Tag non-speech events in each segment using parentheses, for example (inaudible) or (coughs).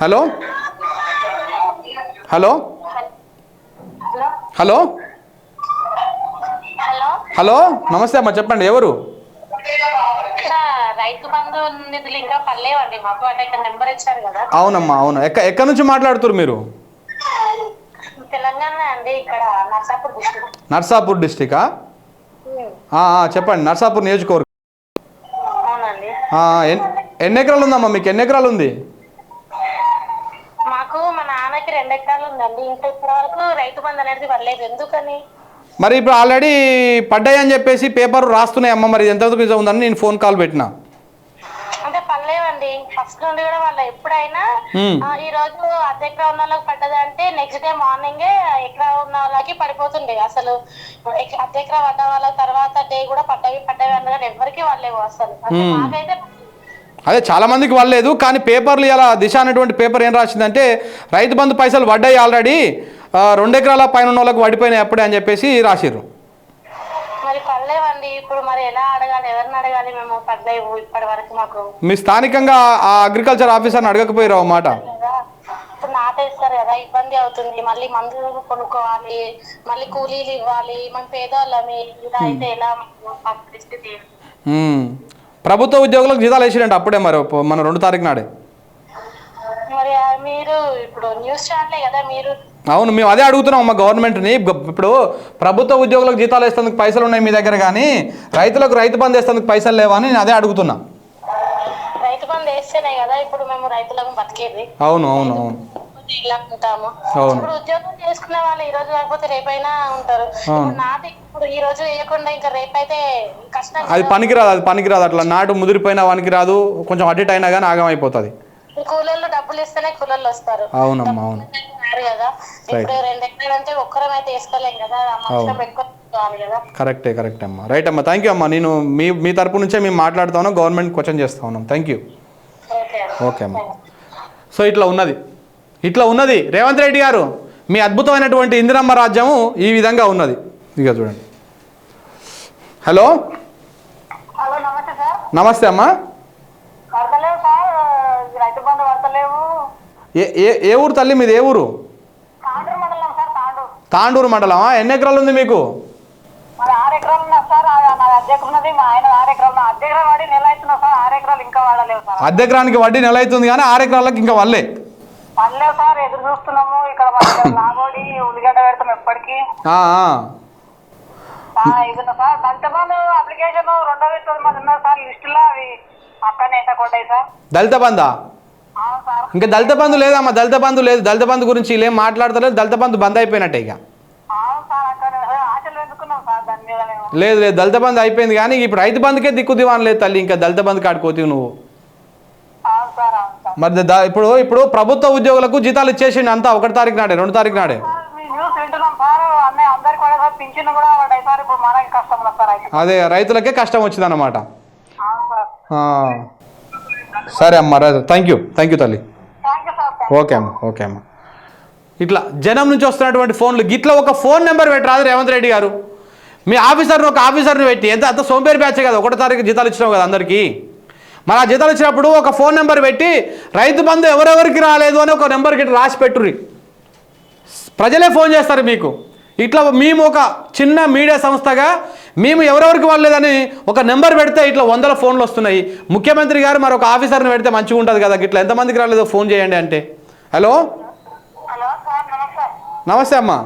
Hello? Hello? Hello? Hello? నమస్తే అమ్మా చెప్పండి ఎవరు? అవునమ్మా అవును. ఎక్క ఎక్కడి నుంచి మాట్లాడుతున్నారు మీరు? నర్సాపూర్ డిస్టికా చెప్పండి నర్సాపూర్ నియోజకవర్గం. ఎన్ని ఎకరాలు ఉందమ్మా మీకు ఎన్ని ఎకరాలు ఉంది? నాన్నకి రెండు ఎకరాలు ఉందండి. ఇంకా ఇప్పటి వరకు రైతు బంధు అనేది పర్లేదు ఎందుకని? మరి ఇప్పుడు ఆల్రెడీ పడ్డాయి అని చెప్పేసి పేపర్ రాస్తున్నాయి అమ్మ. మరి ఎంతవరకు నిజం ఉందని నేను ఫోన్ కాల్ పెట్టిన. అంటే పర్లేవండి ఫస్ట్ నుండి కూడా వాళ్ళు ఎప్పుడైనా. ఆ, ఈ రోజు అర్ధ ఎకరా ఉన్న వాళ్ళకి పడ్డది అంటే నెక్స్ట్ డే మార్నింగే ఎకరా ఉన్న వాళ్ళకి పడిపోతుండే. అసలు ఎక- అర్ధ ఎకరా పడ్డ వాళ్ళ తర్వాత డే కూడా పడ్డవి పడ్డవి అన్నది ఎవరికి వాళ్ళేవు అసలు. అంటే. మాకైతే అదే చాలా మందికి వాళ్ళలేదు కానీ పేపర్లు ఇలా దిశ అనేటువంటి పేపర్ ఏం రాసిందంటే రైతు బంధు పైసలు పడ్డాయి ఆల్రెడీ రెండు ఎకరాల పైన ఉన్న వాళ్ళకి పడిపోయినాయి అప్పుడే అని చెప్పేసి రాసిర్రు. మరి ఇప్పుడు మరి ఎలా అడగాలి ఎవరిని అడగాలి మేము? పడలేవు ఇప్పటి వరకు మాకు. మీ స్థానికంగా ఆ అగ్రికల్చర్ ఆఫీసర్ని అడగకపోయారు మాట? ఇప్పుడు నాటేస్తారు కదా ఇబ్బంది అవుతుంది. మళ్ళీ మందులు కొనుక్కోవాలి మళ్ళీ కూలీలు ఇవ్వాలి మన పేదవాళ్ళమి ఇలా అయితే ఎలా పరిస్థితి. ప్రభుత్వ ఉద్యోగులకు జీతాలు వేసిరంట అప్పుడే మరి మన రెండు తారీఖు నాడే. అవును మేము అదే అడుగుతున్నాం మా గవర్నమెంట్ని. ఇప్పుడు ప్రభుత్వ ఉద్యోగులకు జీతాలు వేసేందుకు పైసలు ఉన్నాయి మీ దగ్గర కానీ రైతులకు రైతు బంధు వేసేందుకు పైసలు లేవా అని నేను అదే అడుగుతున్నా. రైతు బంధు వేస్తేనే కదా ఇప్పుడు మేము రైతులకు బతికేది. అవును అవును అవును. అవును. ఇప్పుడు ఉద్యోగం చేసుకునే వాళ్ళు ఈ రోజు కాకపోతే రేపైనా ఉంటారు. ఇప్పుడు నాటి ఇప్పుడు ఈ రోజు వేయకుండా ఇంకా రేపైతే కష్టం అది. పనికిరాదు అది పనికిరాదు. అట్లా నాటు ముదిరిపోయిన వానికి రాదు కొంచెం అటు ఇటు అయినా కానీ ఆగమైపోతుంది కూలీలు డబ్బులు ఇస్తేనే కూలీలు వస్తారు. అవునమ్మా అవును. కదా. ఇప్పుడు రెండు ఎకరాలు అంటే ఒక్కరం అయితే వేసుకోలేం కదా. కరెక్టే కరెక్ట్ అమ్మా. రైట్ అమ్మా. థ్యాంక్ యూ అమ్మా. నేను మీ మీ తరపు నుంచే మేము మాట్లాడుతా ఉన్నాం. గవర్నమెంట్ క్వశ్చన్ చేస్తా ఉన్నాం. థ్యాంక్ యూ ఓకే అమ్మా. సో ఇట్లా ఉన్నది. ఇట్లా ఉన్నది. రేవంత్ రెడ్డి గారు మీ అద్భుతమైనటువంటి ఇందిరమ్మ రాజ్యము ఈ విధంగా ఉన్నది. ఇక చూడండి. హలో? హలో నమస్తే సార్. నమస్తే అమ్మా. ఏ ఊరు తల్లి మీది? ఏ ఊరు? తాండూరు మండలమా? ఎన్ని ఎకరాలు ఉంది మీకు? మరి ఆరు ఎకరాలు ఉన్నారు సార్. ఆ- నా అద్దెకు ఉన్నది మా ఆయన ఆరు ఎకరాలు నా అద్దె ఎకరాలు వాడి నెల అవుతున్నా సార్ ఆరు ఎకరాలు ఇంకా వాడలేవు సార్. అద్దె ఎకరానికి వడ్డీ నెల అవుతుంది కానీ ఆరు ఎకరాలకు ఇంకా వల్లే పడలేవు సార్ ఎదురు చూస్తున్నాము. ఇక్కడ (coughs) నాగోడి ఉల్లిగడ్డ పెడతాం ఎప్పటికీ. ఇది సార్ దళిత బంధు అప్లికేషన్ రెండో విడత మాది ఉన్నారు సార్ లిస్టులో అవి కొట్టాయి సార్. దళిత బంధా ఇంకా దళిత బంధు లేదమ్మా దళిత బంధు లేదు. దళిత బంధు గురించి ఏం మాట్లాడతలేదు దళిత బంధు బంద్ అయిపోయినట్టే ఇక. లేదు లేదు దళిత బంధు అయిపోయింది కానీ ఇప్పుడు రైతు బంధుకే దిక్కు దివాన్ లేదు తల్లి. ఇంకా దళిత బంధు కాడిపోతావు నువ్వు అవును సార్ అవును సార్ మరి ఇప్పుడు ఇప్పుడు ప్రభుత్వ ఉద్యోగులకు జీతాలు ఇచ్చేసిండు అంతా ఒకటి తారీఖు నాడే రెండు తారీఖు నాడే. అదే రైతులకే కష్టం వచ్చింది అనమాట అవును సార్ అమ్మా థ్యాంక్ యూ థ్యాంక్ యూ తల్లి. ఓకే అమ్మా ఓకే అమ్మా. ఇట్లా జనం నుంచి వస్తున్నటువంటి ఫోన్లు గిట్లా ఒక ఫోన్ నెంబర్ పెట్టరాదు రేవంత్ రెడ్డి గారు. మీ ఆఫీసర్ని ఒక ఆఫీసర్ని పెట్టి ఎంత అంత సోంపేరు బ్యాచే కదా ఒకటో తారీఖు జీతాలు ఇచ్చినావు కదా అందరికీ. మరి ఆ జీతాలు ఇచ్చినప్పుడు ఒక ఫోన్ నెంబర్ పెట్టి రైతు బంధు ఎవరెవరికి రాలేదు అని ఒక నెంబర్కి రాసి పెట్టుర్రి. ప్రజలే ఫోన్ చేస్తారు మీకు. ఇట్లా మేము ఒక చిన్న మీడియా సంస్థగా మేము ఎవరెవరికి వాళ్ళేదని ఒక నెంబర్ పెడితే ఇట్లా వందల ఫోన్లు వస్తున్నాయి. ముఖ్యమంత్రి గారు మరి ఒక ఆఫీసర్ని పెడితే మంచిగా ఉంటుంది కదా ఇట్లా ఎంతమందికి రాలేదో? ఫోన్ చేయండి అంటే. హలో? నమస్తే. అమ్మా.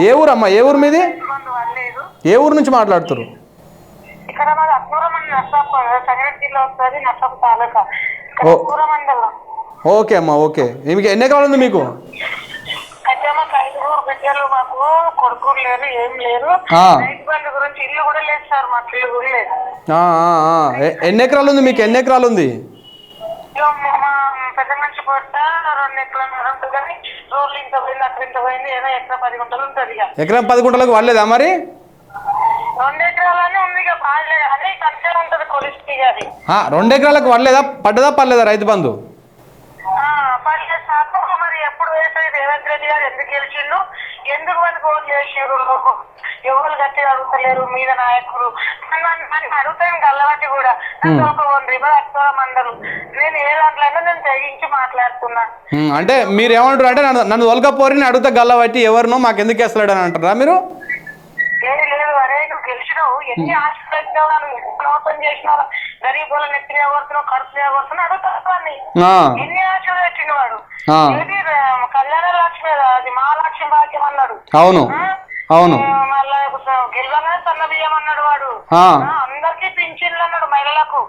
ఏ ఊరు అమ్మా ఏ ఊరు మీది? ఏ ఊరు నుంచి మాట్లాడుతున్నారు ఇక్కడ మాది అక్రూరం అని నర్సాపు సంగారెడ్డి జిల్లా వస్తుంది నర్సాపు తాలూకా. మండలం ఓకే అమ్మా ఓకే. మీకు ఎన్ని ఎకరాలు ఉంది మీకు? అయితే మాకు ఐదుగురు బిడ్డలు మాకు కొడుకులు లేరు ఏం లేరు. ఆ. రైతు బంధు గురించి ఇల్లు కూడా లేదు సార్ మాకు ఇల్లు కూడా లేదు. ఆ, ఆ, ఆ. ఎ- ఎన్ని ఎకరాలు ఉంది మీకు? ఎన్ని ఎకరాలు ఉంది? ఇక మా పెద్ద మనిషి పొట్ట రెండు ఎకరాలు ఉంటుంది కానీ రోడ్లు ఇంత పోయింది అక్కడ ఇంత పోయింది ఏదో పది గుంటలు ఉంటుంది ఇక. ఎకరం పది గుంటలకు వాళ్ళేదా మరి? రెండు ఎకరాలకు పడలేదా? పడ్డదా పర్లేదా రైతు బంధు? ఎందుకు చేసారు ఎవరు గట్టిగా అడుగుతలేరు? మీద నాయకులు. అడుగుతాను కూడా. ఒక వంద నేను ఏ దాంట్లో నేను తెగించి మాట్లాడుతున్నా. అంటే మీరు ఏమంటారు అంటే నన్ను ఒలకపోరిని అడిగితే గల్లబట్టి ఎవరినో మాకు ఎందుకు వేస్తలేడు అని అంటారా మీరు లేదు లేదు అరే నువ్వు గెలిచినావు ఎన్ని ఆశలు పెట్టినావు నువ్వు ఎంత మోసం చేసినావు గరీబ్ వాళ్ళని ఎత్తిగా కొడుతున్నావు ఖర్చు కొడుతున్నావు అడుగుతాను ఆ, ఎన్ని ఆశలు పెట్టిన వాడు? కళ్యాణ లక్ష్మి అది మహాలక్ష్మి భాగ్యం అన్నాడు. అవును? అవును. మళ్ళా గెలవగానే సన్న బియ్యం అన్నాడు వాడు. అందరికీ పింఛన్లు అన్నాడు మహిళలకు.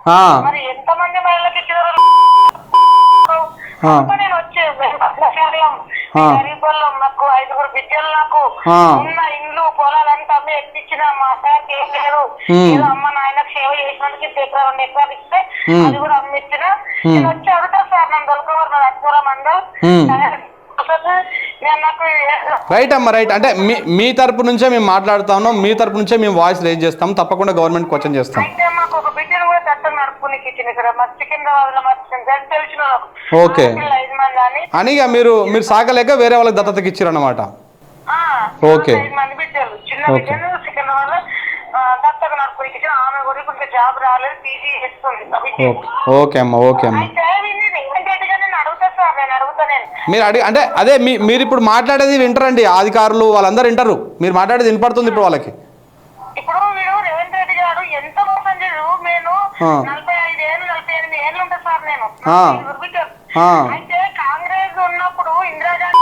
మరి ఎంత మంది మహిళలకు ఇచ్చారు ఆ. నేను వచ్చే పద్మశాలం ఆ. గరీబ్ వాళ్ళం నాకు ఐదుగురు బిడ్డలు నాకు. ఉన్న ఇండ్లు పొలాలంతా అమ్మి ఎక్కించిన మా సార్కి ఏం లేదు. ఏదో అమ్మ నాయనకు సేవ చేసినందుకు ఎకరా రెండు ఎకరాలు ఇస్తే. అది కూడా అమ్మిచ్చిన. నేను వచ్చి అడుగుతా సార్ నన్ను దొరకవారు నాది అత్మూర మండల్. రైట్ అమ్మా రైట్. అంటే మీ మీ తరపు నుంచే మేము మాట్లాడుతా ఉన్నాం. మీ తరపు నుంచే మేము వాయిస్ రేజ్ చేస్తాం. తప్పకుండా గవర్నమెంట్ క్వశ్చన్ చేస్తాం. ఓకే. అని మీరు మీరు సాగలేక వేరే వాళ్ళకి దత్తతకి ఇచ్చారన్నమాట. ఆ, ఓకే. ఓకే. అమ్మా ఓకే అమ్మా. మీరు అడిగి అంటే అదే మీ మీరు ఇప్పుడు మాట్లాడేది వింటారండి అధికారులు వాళ్ళందరూ వింటారు. మీరు మాట్లాడేది వినపడుతుంది ఇప్పుడు వాళ్ళకి. నలభై ఐదు ఏళ్ళు నలభై ఎనిమిది ఏళ్ళు ఉంటా సార్ నేను ఆ. నలుగురు బిడ్డలు. ఆ. అయితే కాంగ్రెస్ ఉన్నప్పుడు ఇందిరాగాంధీ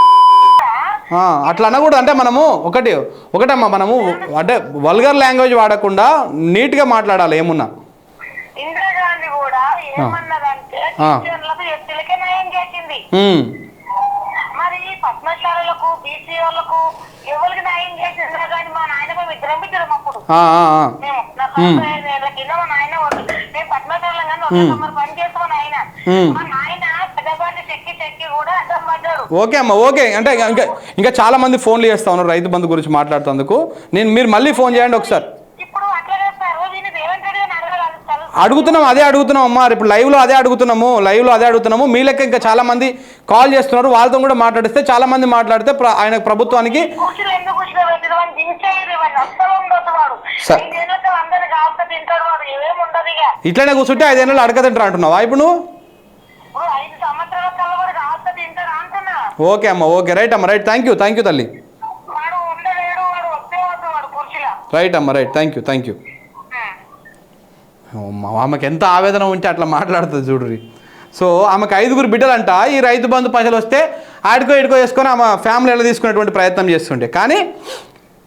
ఆ, అట్లా అనకూడదు అంటే మనము ఒకటి ఒకటమ్మా మనము అంటే వల్గర్ లాంగ్వేజ్ వాడకుండా నీట్గా మాట్లాడాలి ఏమున్నా ఇందిరాగాంధీ కూడా ఏమన్నదంటే ఆ. క్రిస్టియన్లకు ఎస్టీలకే న్యాయం చేసింది ఉమ్, పద్మశాలకు బీసీ వాళ్ళకు ఎవరికి న్యాయం చేసింది ఇందిరాగాంధీ మా నాయన మేము ఇద్దరం బిడ్డలం అప్పుడు. మేము నా కింద మా నాయన మేము పద్మశాలం కానీ ఒక పని చేస్తాం నాయన. మ్మ్. మా నాయన పెద్దపాటి చెక్కి చెక్కి కూడా అడ్డం పడ్డాడు ఓకే అమ్మా ఓకే. అంటే ఇంకా- ఇంకా ఇంకా చాలా మంది ఫోన్లు చేస్తా ఉన్నారు రైతు బంధు గురించి మాట్లాడుతందుకు నేను మీరు మళ్ళీ ఫోన్ చేయండి ఒకసారి. అడుగుతున్నాం అదే అడుగుతున్నాం అమ్మా ఇప్పుడు లైవ్లో అదే అడుగుతున్నాము లైవ్లో అదే అడుగుతున్నాము. మీ లెక్క ఇంకా చాలా మంది కాల్ చేస్తున్నారు వాళ్ళతో కూడా మాట్లాడిస్తే చాలా మంది మాట్లాడితే ఆయన ప్రభుత్వానికి ఇట్లనే కూర్చుంటే ఐదేళ్ళు అడగతింటారు అంటున్నావా ఇప్పుడు నువ్వు? ఓకే అమ్మా ఓకే. రైట్ అమ్మా right. Thank you thank you తల్లి. రైట్ అమ్మా right thank you thank you ఆమెకు ఎంత ఆవేదన ఉంటే అట్లా మాట్లాడుతుంది చూడురి సో ఆమెకు ఐదుగురు బిడ్డలంట. ఈ రైతు బంధు పైసలు వస్తే ఆడికో ఇడికో వేసుకొని ఆమె ఫ్యామిలీ ఎలా తీసుకునేటువంటి ప్రయత్నం చేస్తుండే. కానీ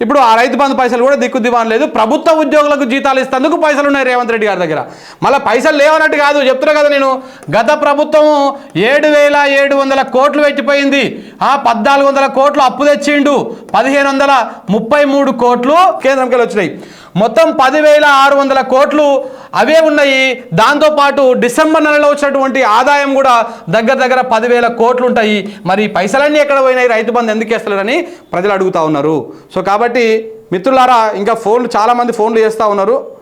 ఇప్పుడు ఆ రైతు బంధు పైసలు కూడా దిక్కు దివాన్ లేదు. ప్రభుత్వ ఉద్యోగులకు జీతాలు ఇస్తేందుకు పైసలు ఉన్నాయి రేవంత్ రెడ్డి గారి దగ్గర. మళ్ళీ పైసలు లేవన్నట్టు కాదు చెప్తున్నా కదా నేను. గత ప్రభుత్వం ఏడు వేల ఏడు వందల కోట్లు పెట్టిపోయింది. ఆ పద్నాలుగు వందల కోట్లు అప్పు తెచ్చిండు. పదిహేను వందల ముప్పై మూడు కోట్లు కేంద్రంకి వచ్చినాయి. మొత్తం పదివేల ఆరు వందల కోట్లు అవే ఉన్నాయి. దాంతోపాటు డిసెంబర్ నెలలో వచ్చినటువంటి ఆదాయం కూడా దగ్గర దగ్గర పదివేల కోట్లు ఉంటాయి మరి పైసలన్నీ ఎక్కడ పోయినాయి? రైతు బంధు ఎందుకు వేస్తలేరని ప్రజలు అడుగుతా ఉన్నారు. సో కాబట్టి మిత్రులారా ఇంకా ఫోన్లు చాలామంది ఫోన్లు చేస్తూ ఉన్నారు.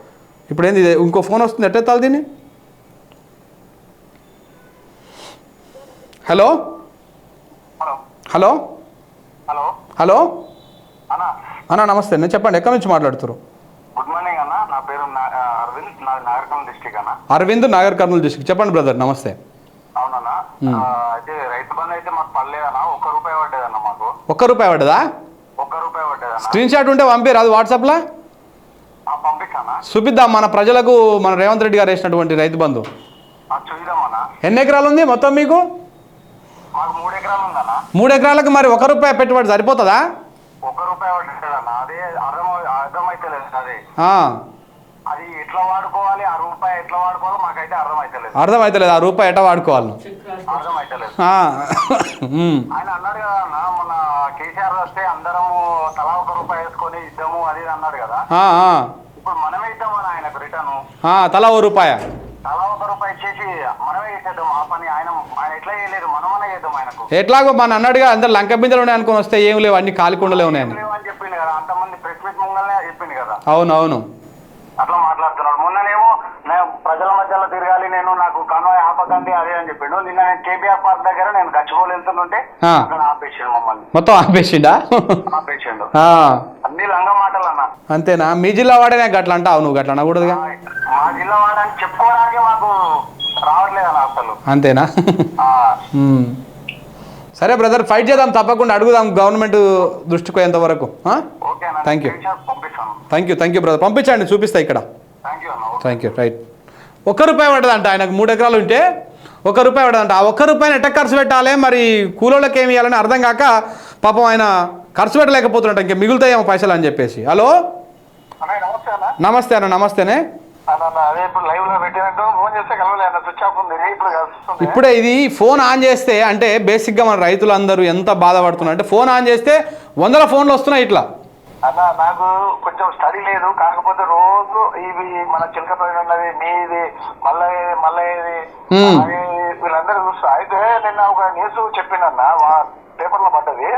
ఇప్పుడు ఏంది? ఇంకో ఫోన్ వస్తుంది. ఎట్టెత్తాలి దీన్ని? Hello? Hello. Hello? Hello. Hello? అన్న. నమస్తే. నేను చెప్పండి. ఎక్కడి నుంచి మాట్లాడుతారు గుడ్ మార్నింగ్ అన్న నా పేరు నా- ఆ, అరవింద్ నా నాగరికం డిస్టిక్ అన్న అరవింద్ నాగర్ కర్నూలు డిస్ట్రిక్ట్ చెప్పండి బ్రదర్ నమస్తే. ఒక్క రూపాయి పడ్డదా? స్క్రీన్ షాట్ ఉంటే పంపిరు అది వాట్సాప్లో? చూపిద్దాం మన ప్రజలకు మన రేవంత్ రెడ్డి గారు వేసినటువంటి రైతు బంధు. ఎన్ని ఎకరాలు ఉంది మొత్తం మీకు? మూడు ఎకరాలకు మరి ఒక రూపాయి పెట్టుబడి సరిపోతుందా? ఎట్లా వాడుకోవాలి ఆ రూపాయి ఎట్లా వాడుకోవాలో మాకైతే అర్థమైతలేదు. అర్థమవుతలేదు ఆ రూపాయి ఎట వాడుకోవాలి? అర్థమైతలేదు. ఆయన అన్నాడు కదా అన్న మొన్న కేసీఆర్ వస్తే అందరము తలా ఒక రూపాయి వేసుకొని ఇద్దాము అది అన్నాడు కదా. ఇప్పుడు మనమే ఇద్దామని ఆయనకు రిటర్న్? ఆ, తలా ఓ రూపాయ? తలా ఒక రూపాయి ఇచ్చేసి మనమే చేసేద్దాం ఆ పని ఆయన ఆయన ఎట్లా చేయలేదు మనమనే చేద్దాం ఆయనకు. ఎట్లాగో మన అన్నాడుగా అందరు లంక బిందెలు ఉన్నాయి అనుకుని వస్తే ఏం లేవు అన్ని కాలికుండలే ఉన్నాయని అని. చెప్పింది కదా అంతమంది ప్రెస్ మీట్ ముంగల్నే చెప్పింది కదా. అవును అవును అట్లా మాట్లాడుతున్నాడు మొన్ననేమో నేను ప్రజల మధ్యలో తిరగాలి నేను నాకు కన్వాయ్ ఆపకండి అదే అని చెప్పిండు. నిన్న నేను కేబీఆర్ పార్క్ దగ్గర నేను గచ్చిబోలు వెళ్తుంటే ఆ. అక్కడ ఆపేసాడు మమ్మల్ని. మొత్తం ఆపేసిండా? ఆపేసాడు. ఆ, అన్ని లంగ మాటలు అన్న అంతేనా? మీ జిల్లా వాడే గట్ల అంటావు నువ్వు గట్ల అనకూడదుగా? మా జిల్లా వాడని చెప్పుకోవడానికి మాకు రావట్లేదు అన్న అసలు. అంతేనా? ఆ. సరే బ్రదర్ ఫైట్ చేద్దాం తప్పకుండా అడుగుదాం గవర్నమెంట్ దృష్టికి పోయేంత వరకు. ఓకే అన్న Thank you. స్క్రీన్ షాట్ పంపిస్తాను. Thank you thank you brother పంపించండి చూపిస్తా ఇక్కడ. థ్యాంక్ యూ అన్న. ఓకే. థ్యాంక్ యూ రైట్ ఒక్క రూపాయి పడదంట. ఆయనకు మూడు ఎకరాలు ఉంటే ఒక్క రూపాయి పడదంట. ఆ ఒక్క రూపాయిని ఎట్ట ఖర్చు పెట్టాలి? మరి కూలోళ్ళకి ఏమి ఇవ్వాలని అర్థం కాక పాపం ఆయన ఖర్చు పెట్టలేకపోతున్నట్టు ఇంకా మిగులుతాయేమో పైసలు అని చెప్పేసి. హలో? నమస్తే అన్న. నమస్తే అన్న నమస్తేనే. ఇప్పుడే ఇది ఫోన్ ఆన్ చేస్తే అంటే బేసిక్గా మన రైతులందరూ ఎంత బాధపడుతున్నారు? అంటే ఫోన్ ఆన్ చేస్తే వందల ఫోన్లు వస్తున్నాయి ఇట్లా. అన్న నాకు కొంచెం స్టడీ లేదు. కాకపోతే రోజు ఇవి మన చిలకపల్లి ఉన్నది మీది మళ్ళీ మళ్ళీ ఇది Hmm. అది వీళ్ళందరూ చూస్తా. అయితే నిన్న ఒక న్యూస్ చెప్పిండన్న పేపర్లో పడ్డది.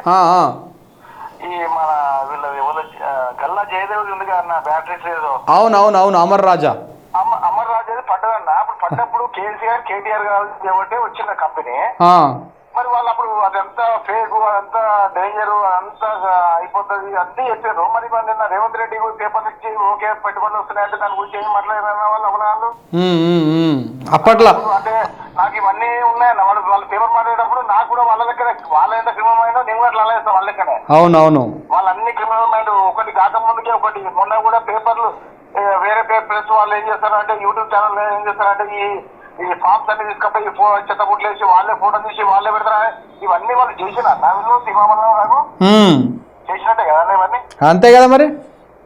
ఈ మన ఆ, గల్లా జయదేవి ఉంది అన్న బ్యాటరీస్ ఏదో. అవును అవును అవును అమర్ రాజా. అమర్ రాజు పడ్డదన్న. అప్పుడు పడ్డప్పుడు కేసీఆర్ కేటీఆర్ గారు వచ్చిన కంపెనీ మరి వాళ్ళు అప్పుడు అదంతా ఫేక్ అదంతా డేంజర్ అదంతా అయిపోతుంది అన్నీ చెప్పారు. మరి వాళ్ళు నిన్న రేవంత్ రెడ్డి పేపర్ ఇచ్చి ఓకే పెట్టుబడులు వస్తున్నాయంటే దాని గురించి ఏం మాట్లాడారు వాళ్ళు అవనాలు. అప్పట్లో అంటే నాకు ఇవన్నీ ఉన్నాయన్న. వాళ్ళు వాళ్ళు పేపర్ మాట్లాడేటప్పుడు నాకు కూడా వాళ్ళ దగ్గర వాళ్ళ ఎంత క్రిమినల్ మైండ్ నేను కూడా అట్లా వాళ్ళ లెక్కనే అవును అవును వాళ్ళు అన్ని క్రిమినల్ మైండ్ ఒకటి కాక ముందుకే ఒకటి. మొన్న కూడా పేపర్లు వేరే పేపర్స్ వాళ్ళు ఏం చేస్తారు అంటే యూట్యూబ్ ఛానల్ ఏం చేస్తారంటే ఈ ఈ ఫామ్స్ అన్ని తీసుకపోయి ఫో చెత్త గుట్లేసి వాళ్ళే ఫోటో తీసి వాళ్ళే పెడతారా? ఇవన్నీ వాళ్ళు చేసిన నా వీళ్ళు సింహామలో నాకు. చేసినట్టే కదన్నా ఇవన్నీ? అంతే కదా మరి?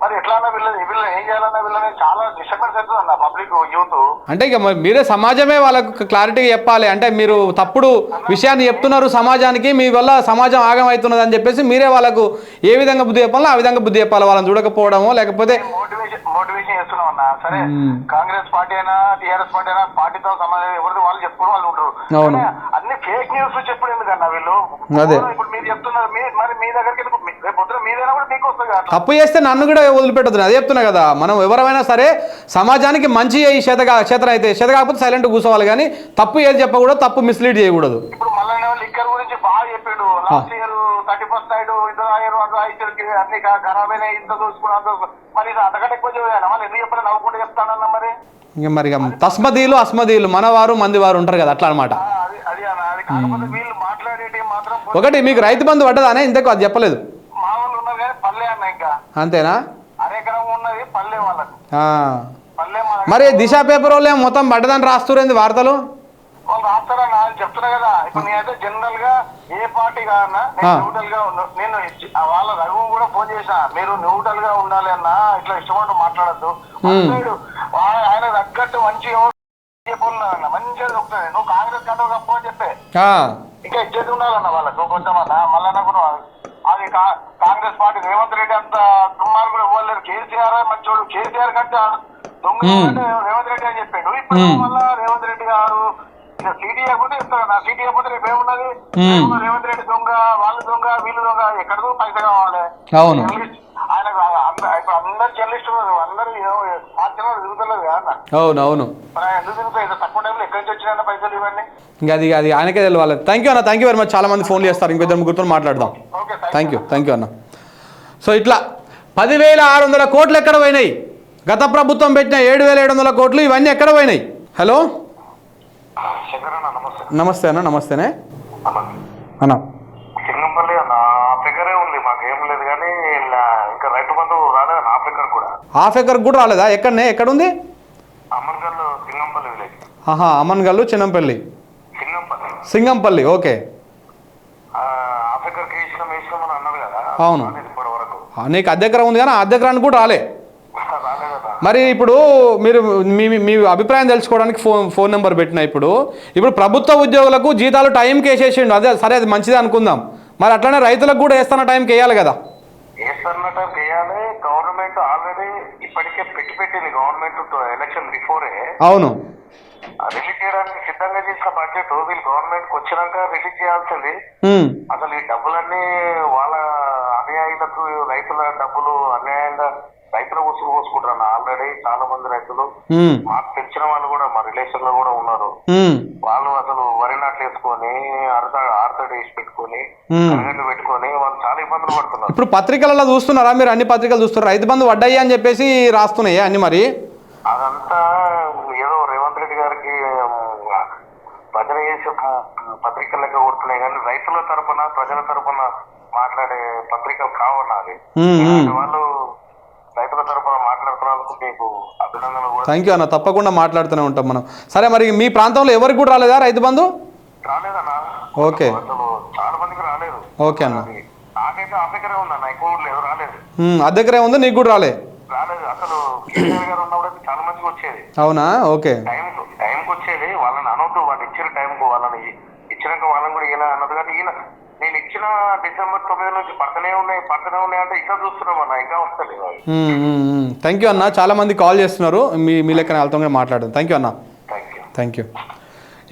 మరి ఎట్లా అన్నా వీళ్ళని వీళ్ళని ఏం చేయాలన్నా వీళ్ళని చాలా డిస్టర్బెన్స్ అవుతుంది అన్న పబ్లిక్ యూత్ అంటే ఇక మరి మీరే సమాజమే వాళ్ళకు క్లారిటీగా చెప్పాలి. అంటే మీరు తప్పుడు విషయాన్ని చెప్తున్నారు సమాజానికి మీ వల్ల సమాజం ఆగమవుతున్నది అని చెప్పేసి మీరే వాళ్ళకు ఏ విధంగా బుద్ధి చెప్పాలో ఆ విధంగా బుద్ధి చెప్పాలి. వాళ్ళని చూడకపోవడమో లేకపోతే మోటివేషన్ చేస్తున్నాం అన్న. సరే. కాంగ్రెస్ పార్టీ అయినా టిఆర్ఎస్ పార్టీ అయినా పార్టీతో సంబంధం ఎవరిది వాళ్ళు చెప్పుకుని వాళ్ళు ఉంటారు అన్ని ఫేక్ న్యూస్ చెప్పడం ఎందుకన్నా వీళ్ళు. ఇప్పుడు మీరు చెప్తున్నారు మరి మీ దగ్గరికి ఎందుకు మీ- రేపు పొద్దున మీదైనా కూడా మీకు వస్తుంది. తప్పు చేస్తే నన్ను కూడా వదిలిపెట్టదు అదే చెప్తున్నా కదా. మనం ఎవరైనా సరే సమాజానికి మంచి ఈ చేత కా- చేతన అయితే చేత కాకపోతే సైలెంట్ కూర్చోవాలి కానీ తప్పు ఏది చెప్పకూడదు తప్పు మిస్లీడ్ చేయకూడదు. ఇప్పుడు మళ్ళీ లిక్కర్ గురించి బాగా చెప్పిండు. Last year thirty first night ఇంత తాగించడానికి అన్ని ఖ- ఖరాబ్ అయినాయి ఇంత దోచుకున్నా. మరి అంతకంటే ఎక్కువ చేయనా మళ్ళీ ఎందుకు చెప్పలే? నవ్వుకుంటూ చెప్తానన్నా మరి? ఇంకా మరి తస్మదీలు అస్మదీలు మనవారు మంది వారు ఉంటారు కదా అట్లా అనమాట ఒకటి మీకు రైతు బంధు పడ్డదానే? ఇంతకు అది చెప్పలేదు. మా వాళ్ళు ఉన్నారు కానీ పల్లె అన్న ఇంకా. అంతేనా? మరి దిశ పేపర్ వాళ్ళు మొత్తం పడ్డదని రాస్తురేంది వార్తలు? అని చెప్తున్నా కదా. ఇప్పుడు జనరల్గా ఏ పార్టీ కాదన్నా. న్యూట్రల్గా ఉన్నా నేను వాళ్ళ రఘు కూడా ఫోన్ చేసా మీరు న్యూట్రల్గా ఉండాలి అన్న ఇట్లా ఇష్టపడి మాట్లాడద్దు. ఆయన తగ్గట్టు మంచి చెప్పాలన్న మంచిగా చెప్తాను నువ్వు కాంగ్రెస్ కంటే తప్పు అని చెప్పే. ఇంకా ఇచ్చేది ఉండాలన్న వాళ్ళకు. కొంచెమన్నా మళ్ళా కూడా అది కాంగ్రెస్ పార్టీ రేవంత్ రెడ్డి అంత దుర్మార్గుడు ఇవ్వలేరు. కేసీఆర్ మంచోడు. కేసీఆర్ కంటే దొంగ రేవంత్ రెడ్డి అని చెప్పాడు. ఇప్పుడు మళ్ళా రేవంత్ రెడ్డి గారు నా రేపు ఏమున్నది? రేవంత్ రెడ్డి దొంగ వాళ్ళు దొంగ వీళ్ళు దొంగ పైసా కావాలి. అవును. ఇప్పుడు అందరు అందరూ తిరుగుతలేదు కదా. అవును అవును ఆయన ఎందుకు తిరుగుతాయి ఇంత తక్కువ టైంలో ఎక్కడి నుంచి వచ్చిన పైసలు ఇవన్నీ? ఇంకా అది అది ఆయనకే తెలియాలి థ్యాంక్ యూ అన్న. థ్యాంక్ యూ వెరీ మచ్ చాలా మంది ఫోన్ చేస్తారు. ఇంకొద్దరు ముగ్గురితో మాట్లాడదాం. Okay thank you thank you అన్న. సో ఇట్లా పదివేల ఆరు వందల కోట్లు ఎక్కడ పోయినాయి? గత ప్రభుత్వం పెట్టిన ఏడు వేల ఏడు వందల కోట్లు ఇవన్నీ ఎక్కడ పోయినాయి? హలో నమస్తే. అన్న నమస్తేనే. అన్న సింగంపల్లి అన్న ఫిగరే ఉంది మాకు ఏం లేదు కానీ ఇంకా రైతు బంధు రాలేదు? నా ఫిగర్ కూడా. హాఫ్ ఎకర్ కూడా రాలేదా? ఎక్కడనే ఎక్కడుంది? అమర్గల్ సింగంపల్లి విలేజ్. ఆహా అమన్గల్లు చిన్నంపల్లి. సింగంపల్లి సింగంపల్లి ఓకే. ఇష్టం ఇష్టం అని అన్నారు కదా. అవును. నీకు అద్దెకరం ఉంది కానీ అద్దెకరానికి కూడా రాలే. మరి ఇప్పుడు మీరు మీ మీ- అభిప్రాయం తెలుసుకోవడానికి ఫోన్ ఫోన్ నెంబర్ పెట్టిన ఇప్పుడు. ఇప్పుడు ప్రభుత్వ ఉద్యోగులకు జీతాలు టైంకి వేసేసిండు అదే సరే అది మంచిదే అనుకుందాం. మరి అట్లనే రైతులకు కూడా వేస్తున్న టైంకి వేయాలి కదా. గవర్నమెంట్ ఆల్రెడీ ఇప్పటికే పెట్టి పెట్టింది. గవర్నమెంట్ ఎలక్షన్ బిఫోరే. అవును. రిలీజ్ చేయడానికి సిద్ధంగా చేసిన బడ్జెట్ వీళ్ళు గవర్నమెంట్ వచ్చినాక రిలీజ్ చేయాల్సింది. అసలు ఈ డబ్బులన్నీ వాళ్ళ అనుయాయులకు రైతుల డబ్బులు అన్యాయంగా రైతుల వసూలు పోసుకుంటారు ఆల్రెడీ చాలా మంది రైతులు మాకు తెలిసిన వాళ్ళు కూడా మా రిలేషన్ ఉమ్, వాళ్ళు అసలు వరి నాట్లు వేసుకొని అరత ఆరతడి వేసి పెట్టుకొని పెట్టుకొని వాళ్ళు చాలా ఇబ్బందులు పడుతున్నారు. ఇప్పుడు పత్రికలలో చూస్తున్నారా మీరు? అన్ని పత్రికలు చూస్తున్నారు? రైతు బంధు వడ్డాయి అని చెప్పేసి రాస్తున్నాయి అన్ని మరి? అదంతా ఏదో రేవంత్ రెడ్డి గారికి ఉమ్, భజన చేసే ఉమ్, పత్రికలు లెక్క కొడుతున్నాయి కానీ రైతుల తరపున ప్రజల తరపున మాట్లాడే పత్రికలు మ్మ్. వాళ్ళు రైతుల తరపున మాట్లాడుతున్నందుకు మీకు అభినందనలు కూడా థ్యాంక్ యూ అన్న తప్పకుండా మాట్లాడుతూనే ఉంటాం మనం. సరే మరి మీ ప్రాంతంలో ఎవరికి కూడా రాలేదా రైతు బంధు? రాలేదన్నా. ఓకే. అసలు చాలా మందికి రాలేదు. ఓకే అన్న. నాకైతే ఆ దగ్గరే ఉందన్న ఎక్కువ లేదు రాలేదు. దగ్గరే ఉంది నీకు కూడా రాలే. రాలేదు. అసలు కేసీఆర్ గారు ఉన్నప్పుడు చాలా మందికి వచ్చేది. అవునా? ఓకే. టైం టైంకి వచ్చేది వాళ్ళని అనొద్దు వాళ్ళు ఇచ్చిన టైంకు వాళ్ళని ఇచ్చినాక వాళ్ళని కూడా ఈయన అన్నది కానీ ఈయన నేను ఇచ్చిన డిసెంబర్ తొమ్మిది నుంచి పక్కనే ఉన్నాయి పక్కనే ఉన్నాయి అంటే ఇంకా చూస్తున్నాం అన్న ఇంకా వస్తలేదు థ్యాంక్ యూ అన్న. చాలా మంది కాల్ చేస్తున్నారు. మీ మీ లెక్కన వాళ్ళతో కూడా మాట్లాడదాం. థ్యాంక్ యూ అన్న. థ్యాంక్ యూ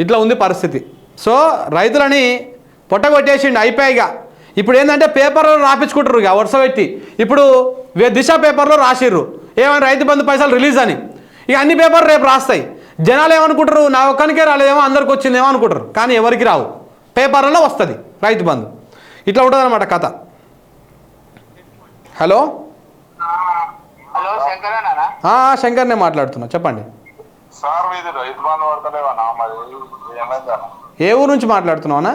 ఇట్లా ఉంది పరిస్థితి. సో రైతులని పొట్టగొట్టేసిండు అయిపోయిగా ఇప్పుడు ఏంటంటే పేపర్లో రాపించుకుంటారు ఇక వరుస పెట్టి. ఇప్పుడు వే- దిశ పేపర్లో రాసిర్రు. ఏమైనా రైతు బంధు పైసలు రిలీజ్ అని. ఇక అన్ని పేపర్లు రేపు రాస్తాయి. జనాలు ఏమనుకుంటారు నా ఒక్కనికే రాలేదేమో అందరికి వచ్చిందేమో అనుకుంటారు కానీ ఎవరికి రావు. పేపర్లలో వస్తుంది రైతు బంధు. ఇట్లా ఉంటుంది అనమాట కథ. హలో? హలో శంకరేనా మాట్లాడుతున్నా చెప్పండి. ఏ ఊరు నుంచి మాట్లాడుతున్నావునా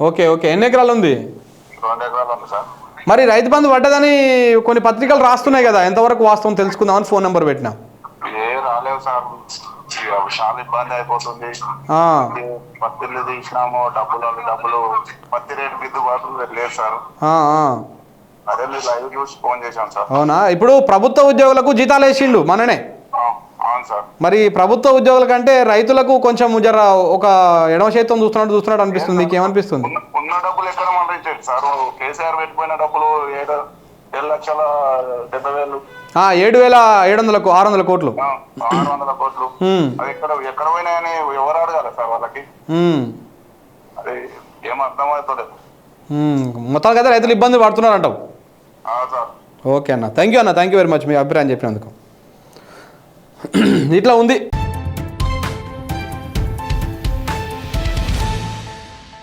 ఓకే ఓకే. ఎన్ని ఎకరాలు ఉంది? రెండు ఎకరాలు ఉంది సార్. మరి రైతు బంధు పడ్డదని కొన్ని పత్రికలు రాస్తున్నాయి కదా ఎంతవరకు వాస్తవం తెలుసుకుందామని ఫోన్ నెంబర్ పెట్టినా. ఏ రాలేవు సార్. చాలా ఇబ్బంది అయిపోతుంది. పత్తిళ్ళు తీసినాము డబ్బులు అవి డబ్బులు. పత్తి రేటు గిద్దుబాటు లేదు సార్. అదే మీరు లైవ్ చూసి ఫోన్ చేశాను సార్. అవునా? ఇప్పుడు ప్రభుత్వ ఉద్యోగులకు జీతాలు వేసిండు మననే ఆ, అవును సార్. మరి ప్రభుత్వ ఉద్యోగుల కంటే రైతులకు కొంచెం జర ఒక ఎడమ చేత్తో చూస్తున్నట్టు చూస్తున్నట్టు అనిపిస్తుంది. మీకు ఏమనిపిస్తుంది ఉన్న డబ్బులు ఎక్కడ మళ్ళీ సార్? కేసీఆర్ పెట్టిపోయిన డబ్బులు ఏడు ఏడు లక్షల డెబ్బై వేలు. ఏడు వేల ఏడు వందలకు ఆరు వందల కోట్లు. ఆరు వందల కోట్లు ఎక్కడ ఎక్కడ పోయినాయని ఎవరు అడగాలి సార్ వాళ్ళకి? ఉమ్, అది ఏం అర్థమవుతలేదు. ఉమ్. మొత్తానికి అయితే రైతులు ఇబ్బంది పడుతున్నారు అంటావు ఓకే అన్న. థ్యాంక్ యూ అన్న. థ్యాంక్ యూ వెరీ మచ్ మీ అభిప్రాయం చెప్పినందుకు. ఇట్లా ఉంది.